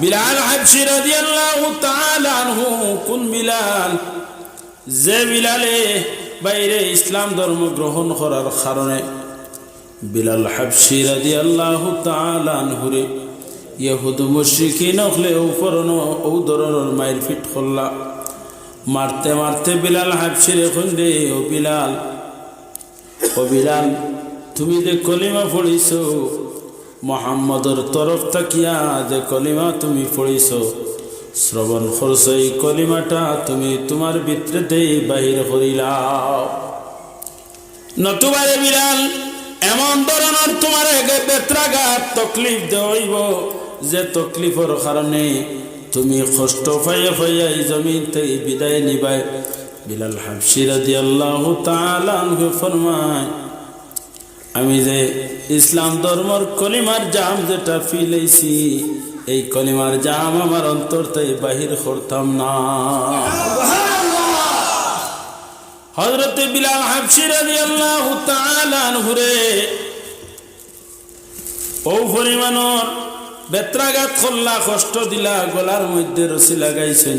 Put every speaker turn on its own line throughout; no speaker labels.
বিলাল হাবশি রাদিয়াল্লাহু তাআলা আনহু, কোন বিলাল? যে বিলালে বাইরে ইসলাম ধর্ম গ্রহণ করার কারণে বিলাল হাবশি রাদিয়াল্লাহু তাআলা আনহুরে ইহুদ মুশরিকিন হলে উপরনো ও ধরনের মায়ের ফিট করলা। মারতে মারতে বিলাল হাবশির রে ও বিলাল ও বিলাল, তুমি যে কলিমা পড়িছ মোহাম্মদর তরফ তাকিয়া যে কলিমা তুমি পড়িছ, শ্রবণ করছ এই কলিমাটা তুমি তোমার ভিতরেতেই বাহির করিলাও নতুবারে বিলাল, এমন ধরনের তোমার বেত্রাঘাত তকলিফ দেওয়াইব যে তকলিফের কারণে তুমি কষ্ট পাইয়া পাইয়া এই জমিন থেকে বিদায় নিবাই। বিলাল হাফসিরা দিয়ে আল্লাহ তালু ফরমায় আমি যে ইসলাম ধর্মর কলিমার জাম যেটা ফিলেছি এই কলিমার জাম আমার অন্তর তাই বাহির করতাম না। হজরত বিলাল হাফসির আল্লাহ ঘুরে ও পরিমাণর বেত্রাঘাত করলা কষ্ট দিলা গলার মধ্যে রসি লাগাইছেন।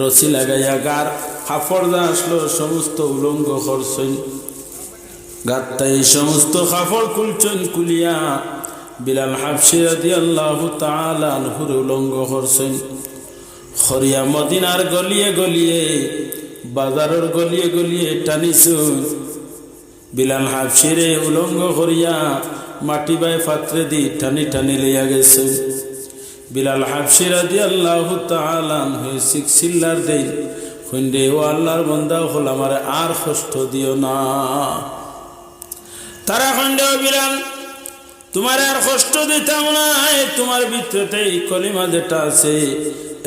রসি লাগাইয়া গার হাফড় আসলো, সমস্ত উলঙ্গ করছেন। গাত্তা এই সমস্ত কাপড় কুলছেন কুলিয়া বিলাল হাফসিরা দিয়ে আল্লাহ তালহুর উলঙ্গ করছেন। খরিয়া মদিনার গলিয়ে গলিয়ে, বাজারের গলিয়ে গলিয়ে টানিছুন। বিলাল হাফসিরে উলঙ্গ করিয়া মাটি বাই পাত্রে দি টানি টানি লইয়া গেছে বিলাল হাফসিরা দিয়ে আল্লাহ তালান হয়ে সিকসিল্লার দেই খুন্দে ও আল্লাহর বন্দা হল আমার আর কষ্ট দিও না। তারা খণ্ডেও বিলাল তোমার আর কষ্ট দিতাম না তোমার ভিতরে এই কলিমা যেটা আছে,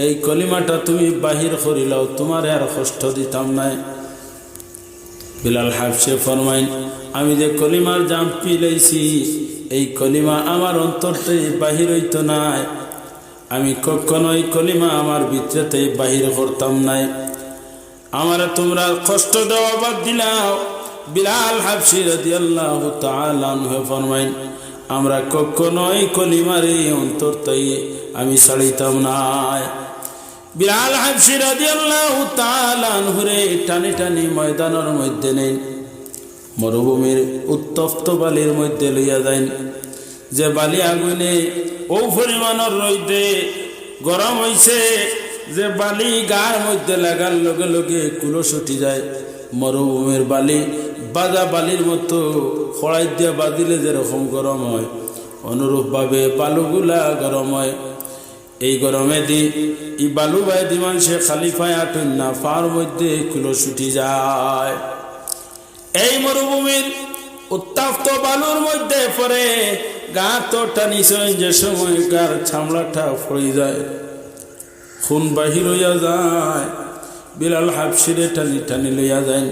এই কলিমাটা তুমি বাহির করিলাও তোমার আর কষ্ট দিতাম না। বিলাল হাফসে ফরমাইন, আমি যে কলিমার জাম পিলাইছি এই কলিমা আমার অন্তরতে বাহির হইতো নাই। আমি কখনো এই কলিমা আমার ভিতরেতে বাহির করতাম নাই। আমার তোমরা কষ্ট দেওয়া বাদ দিলাও। বিলাল হাফসি রাদিয়াল্লাহু তাআলা আনহু ফরমাইন, আমরা কখনোই কলিমারে অন্তর তাই আমি ছাড়িতাম না। বিলাল হাফসি রাদিয়াল্লাহু তাআলা আনহুরে টানি টানি ময়দানের মধ্যে নেই, মরুভূমির উত্তপ্ত বালির মধ্যে লইয়া যাইন। যে বালি আগুনে ও পরিমাণের রইতে গরম হইছে, যে বালি গার মধ্যে লাগার লগে লগে কুলো ছুটি যায়, মরুভূমির বালি বাজা বালির মতো খড়াই দিয়ে বাজিলে যেরকম গরম হয়, অনুরূপভাবে বালুগুলা গরম হয়। এই গরমে দি ই বালু বাই দি মানুষে খালি পায় আটুন না, ফার মধ্যে কুলো ছুটি যায়। এই মরুভূমির উত্তাপ্ত বালুর মধ্যে পরে গা তো টানিছেন যে সময় গার ছামড়াটা ফড়ি যায়। খুন বাহির হইয়া যায়, বিলাল হাফসিরে টানি টানি লইয়া যায়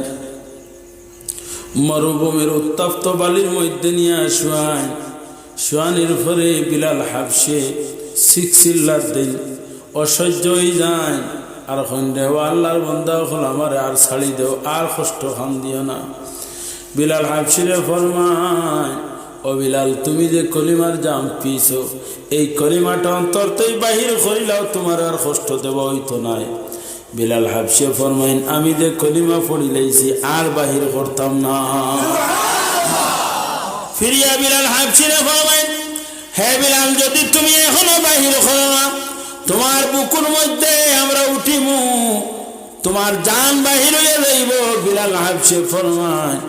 মরুভূমির উত্তপ্ত বালির মধ্যে নিয়ে শুয়ান শুয়ানির পরে বিলাল হাফসে সিক্সিল্লার দিন। অসহ্য হয়ে যায়। আর সন্ধ্যে আল্লাহর বন্ধা হল আমার আর ছাড়ি দেও, আর কষ্ট খান দিও না। বিলাল হাফসিরে ফরমায়, ও বিলাল, তুমি যে কলিমার জাম পিছো, এই কলিমাটা অন্তরতেই বাহির করিলাও তোমার আর কষ্ট দেব হইতো নাই। বিলাল হাফসে ফরমাইন, আমি যে কলিমা পড়িলাইছি, আর বাহির করতাম না। ফিরিয়া বিলাল হাফসিরে ফরমাইন, হে বিলাল, যদি তুমি এখনও বাহির করো না, তোমার বুকুর মধ্যে আমরা উঠিমু। তোমার জান বাহির হয়ে যাইব। বিলাল হাফসে ফরমায়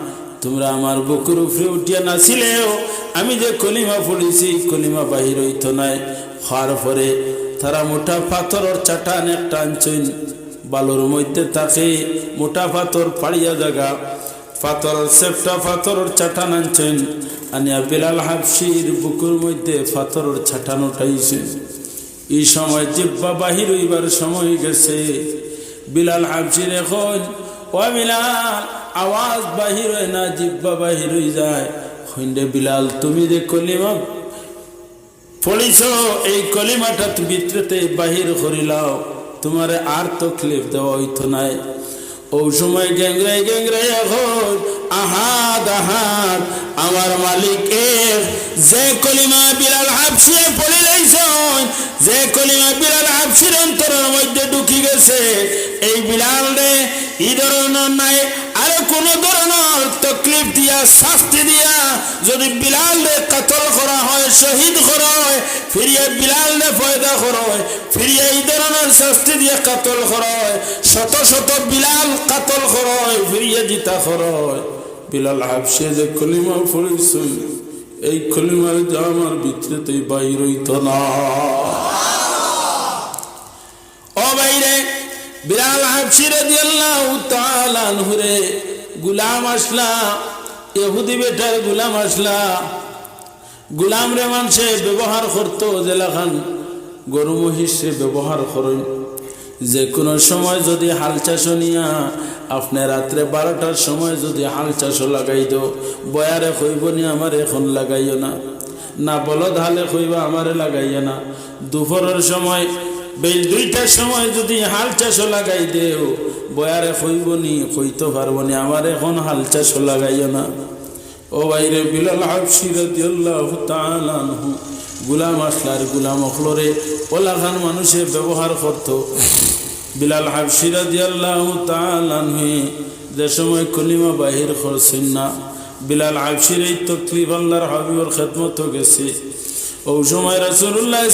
তোমরা আমার বুকুর উপরে উঠিয়া নাছিলেও আমি যে কলিমা পড়েছি, কলিমা বাহির হইতো নাই। হওয়ার পরে তারা মোটা পাথরের চাটান একটা আনছেন। বালুর মধ্যে তাকে মোটা পাথর পাড়িয়া জাগা। পাথর সেফটা পাথরের চাটান আনছেন আনিয়া বিলাল হাফসির বুকুর মধ্যে পাথরের ছাটান উঠাইছেন এই সময় জিব্বা বাহির হইবার সময় গেছে। বিলাল হাফসির এখন ও বিলাল, আওয়াজ বাহির হয় না, জিব্বা বাহির হয়ে যায়। হইন্ডে বিলাল, তুমি যে কলিমা পড়িছ, এই কলিমাটা ভিতরেতে বাহির করিলাও। তোমার আর তকলিফ দেওয়া হইতো নাই। ও সময় গ্যাংরাই গ্যাংরাই এখন, আহাদ আহাদ। আমার মালিক যে কলিমা বিলাল হাফসিয়ে পড়ে লাইছন যে কলিমা বিলাল হাফসির অন্তরের মধ্যে ঢুকি গেছে। এই বিলাল রে এই ধরনের নাই কোন ধরনের তকলিফ দিয়া, শাস্তি দিয়া যদি বিলাল কাতল করা হয়, শহীদ করা হয়, ফিরিয়ে বিলাল ফয়দা করা হয়, ফিরিয়ে এই ধরনের শাস্তি দিয়ে কাতল করা হয়, শত শত বিলাল কাতল করা হয়, ফিরিয়ে জিতা করা হয়। বিলাল হাফসে যে কলিমা পড়েছেন এই কলিমার যা আমার ভিতরেতে বাইর হইত না ও বাইরে বিলাল হাফসি রাদিয়াল্লাহু তাআলা আনহুরে গুলাম আসলা, ইহুদি বেটার গুলাম আসলা। গুলাম রে মানুষে ব্যবহার করতো জেলাখান, গরু মহিষে ব্যবহার করেন। যে কোনো সময় যদি হাল চাষ নিয়া, আপনি রাত্রে বারোটার সময় যদি হাল চাষ লাগাই দো বয়ারে কইব নি আমার এখন লাগাইও না। না বলদ হালে কইবা আমারে লাগাইও না। দুপুরের সময় বেল দুইটার সময় যদি হাল চাষ লাগাই দেও, বয়ারে কইব নি কইতে পারব নি, আমার এখন হাল চাষ লাগাইও না। ও বাইরে বিলাল হাফসি রাদিয়াল্লাহু গুলাম আসলার গুলাম অখলরে, ওলা খান মানুষে ব্যবহার করত। বিলাল হাফসি রাদিয়াল্লাহু তাআলা যে সময় কলিমা বাহির করছেন না, বিলাল হাফসির এই তকলিফ আল্লাহর হাবিবর খেদমত গেছে। ও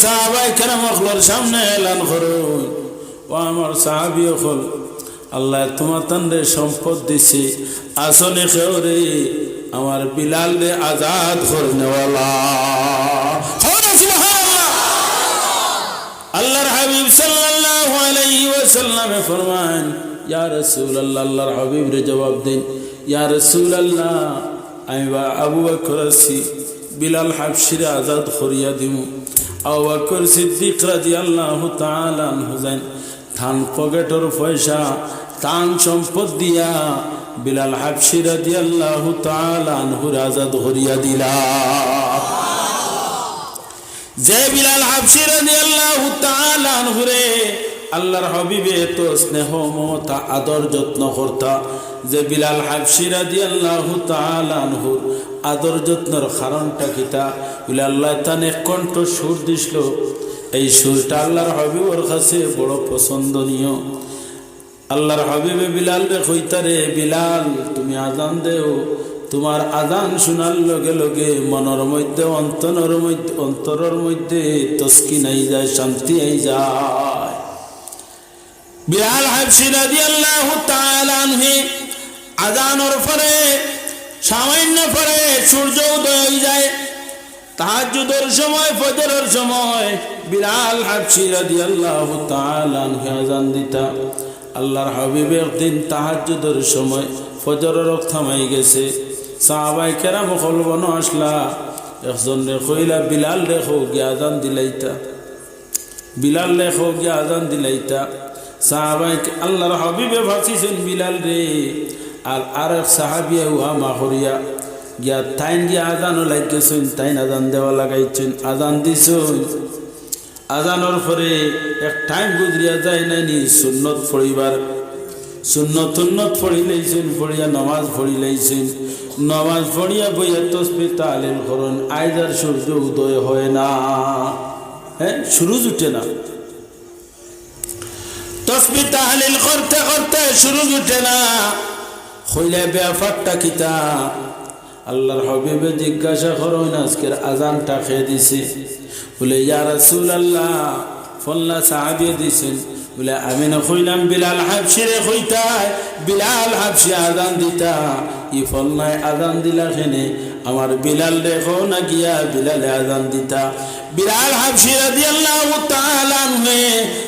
সাহাবায়ে কেরাম অখলর সামনে এলান করুন ও আমার সাহাবী অখল আল্লাহ তোমার তান্ডে সম্পদ দিছে। আসলে খেওরে আমার বিলাল রে আজাদ করনেওয়ালা আল্লাহর হাবিব সাল্লাল্লাহু ফরমান, ইয়া রাসূলুল্লাহ, আল্লাহর হাবিব রে জবাব দেন। ইয়া আমি বা আবু বকর আছি। বিলাল হাবশিরে আজাদ করিয়া দিমু। আবু বকর সিদ্দিক রাদিয়াল্লাহু তাআলা আনহু যান ধান পকেটর পয়সা তান সম্পদ দিয়া বিলাল হাবশি রাদিয়াল্লাহু তাআলা আনহুর আজাদ করিয়া দিলা। যে বিলাল হাবশি রাদিয়াল্লাহু তাআলা আনহুরে আল্লাহর হাবিবে এত স্নেহ, মমতা, আদর যত্ন করতা, যে বিলাল হাবশি রাদিয়াল্লাহু তাআলা আনহুর আদর যত্নের কারণটা কিতা বলে আল্লাহ তানে কণ্ঠ সুর দিছিল এই সুরটা আল্লাহর হাবিবর কাছে বড় পছন্দনীয়। আল্লাহর হাবিবে বিলাল রে কইতারে বিলাল, তুমি আজান দেও। তোমার আজান শোনার লগে লগে মনের মধ্যে অন্তরের মধ্যে অন্তরের মধ্যে তস্কি নাই যায়, শান্তি আই যায়। বিলাল হাবসি রাদিয়াল্লাহু তাআলা আনহি আজানের পরে সামান্য পরে সূর্য উদয় হয়ে যায়। তাহাজ্জুদের সময়, ফজরের সময় বিলাল হাবসি রাদিয়াল্লাহু তাআলা আনহি আজান দিতা। আল্লাহর হাবিব একদিন তাহাজ্জুদের সময় ফজরের থামাই গেছে। সাহাবাই কেরাম কলবন আসলা, একজন রে বিলাল রেখো গিয়া আজান দিলাইতা? বিলাল রেখো গিয়া আজান দিলাইতা? সাহাবাই আল্লাহর হাবিবে ভাসিছেন বিলাল রে। আর আর এক সাহাবিয়া উহা মাহরিয়া গিয়া তাইন গিয়া আজানও লাগিয়েছেন তাইন আজান দেওয়া লাগাইছেন, আজান দিছেন। আজানোর পরে এক টাইম গুজরিয়া যায় নাই নি, সুন্নত পড়িবার। সুন্নত উন্নত পড়ি লাইছেন, পড়িয়া নমাজ পড়ি লাইছেন। নমাজ পড়িয়া বইয়া তসবি তালিম করুন, আইজার সূর্য উদয় হয় না। হ্যাঁ শুরু জুটে না। তসবি তাহলিল করতে করতে শুরু জুটে না। হইলে ব্যাপারটা কিতা? আল্লাহর হবিবে জিজ্ঞাসা করুন, আজকের আজানটা খেয়ে দিছে? বলে, ইয়া রাসূল আল্লাহ ফল্লা সাহাবিয়ে দিছেন। বলে, আমি না কইলাম বিলাল হাবসিরে কইতায়, বিলাল হাবসি আজান দিতা। ই ফল্লায় আজান দিলা খেনে আমার বিলাল দেখো না গিয়া বিলালে আজান দিতা। বিলাল হাবসি রাদিয়াল্লাহু তাআলা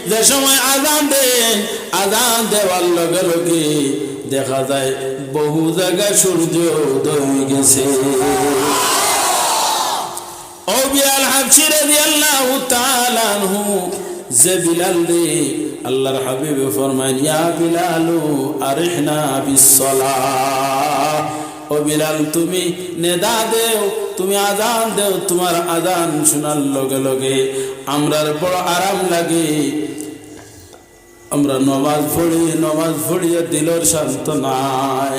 যে সময় আজান দেন, আজান দেওয়ার লগে লগে দেখা যায়, বহু জায়গায় সূর্য উদয় গেছে। ও বিলাল হাবসি রাদিয়াল্লাহু তাআলা আনহু, যে বিলাল রে, আল্লাহর হাবিবে ফরমান ইয়া বিলালু আরিহনা বিসসালাহ। ও বিলাল, তুমি নেদা দেও, তুমি আজান দেও, তোমার আজান শোনার লগে লগে আমরার বড় আরাম লাগে। আমরা নমাজ পড়ি নমাজ পড়িয়ে দিলর শান্ত নাই।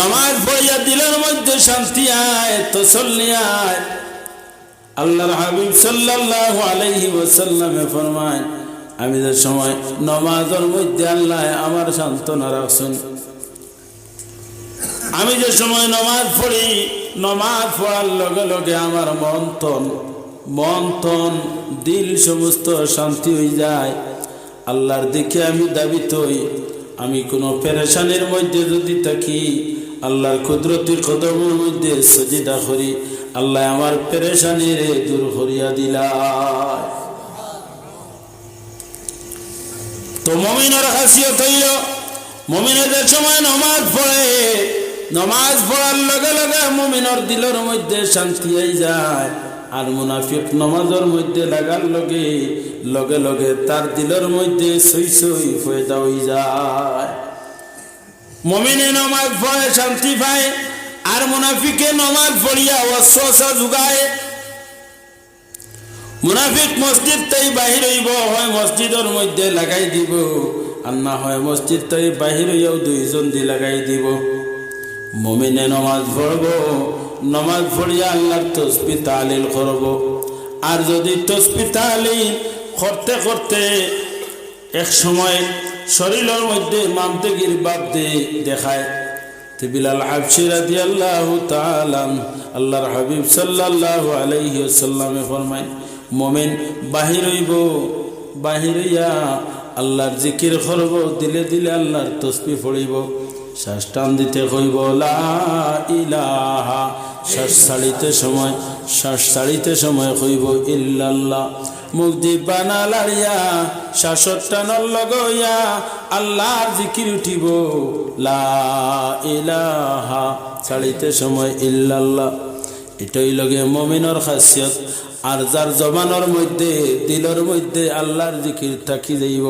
নমাজ পড়িয়া দিলের মধ্যে শান্তি আয় তো তসল্লি আয়। আল্লাহর হাবিব সাল্লাল্লাহু আলাইহি ওয়াসাল্লামে ফরমায়, আমি যে সময় নমাজের মধ্যে আল্লাহ আমার সান্ত্বনা রাখছেন। আমি যে সময় নমাজ পড়ি, নমাজ পড়ার লগে লগে আমার মন্থন মন্থন দিল সমস্ত শান্তি হয়ে যায়। আল্লাহর দিকে আমি দাবি হই। আমি কোনো পেরেশানির মধ্যে যদি থাকি, আল্লাহর কুদরতির কদমের মধ্যে সজিদা করি, আল্লাহ আমার পেরেশানির দূর করিয়া দিলা তো মমিনের হাসিয়ত হইল, মমিনের সময় নমাজ পড়ে, নমাজ পড়ার লগে লগে মমিনের দিলের মধ্যে শান্তি হয়ে যায়। আর মুনাফিক নমাজের মধ্যে লাগার লগে লগে লগে তার দিলের মধ্যে সই সই ফয়দা হয়ে যায়। মমিনে নমাজ পড়ে, শান্তি পায়, আর মুনাফিকে নমাজ পড়িয়া অশ্বাসা যোগায়। মুনাফিক মসজিদ তাই বাহির হইব, হয় মসজিদের মধ্যে লাগাই দিব, আর না হয় মসজিদ তাই বাহির হইয়াও দুইজন দি লাগাই দিব। মমিনে নমাজ পড়ব নমাজ পড়িয়া আল্লাহর তসবি তালিল করব। আর যদি তসবি তালিল করতে করতে এক সময় শরীরের মধ্যে মামতেগির বাপ দেখায় বিলাল হাবশি রাদিয়াল্লাহু তাআলা আল্লাহর হাবিব সাল্লাল্লাহু আলাইহি ওয়াসাল্লামে ফরমায়, মোমেন, বাহির হইব, বাহির হইয়া আল্লাহর জিকির করব, দিলে দিলে আল্লাহর তসবি পড়িব। শ্বাস টান দিতে কইব ইলাহা। শ্বাস ছাড়িতে সময় শ্বাস ছাড়িতে সময় কইব ইল্লাল্লাহ। মুখ দিবানা লাড়িয়া শ্বাসর টানর লগইয়া আল্লাহর জিকির উঠিব। লা ইলাহা। ছাড়িতে সময় ইল্লাল্লাহ। এটাই লগে মমিনর খাসিয়ত। আর যার জবানোর মধ্যে, দিলর মধ্যে আল্লাহর জিকির থাকি যাইব।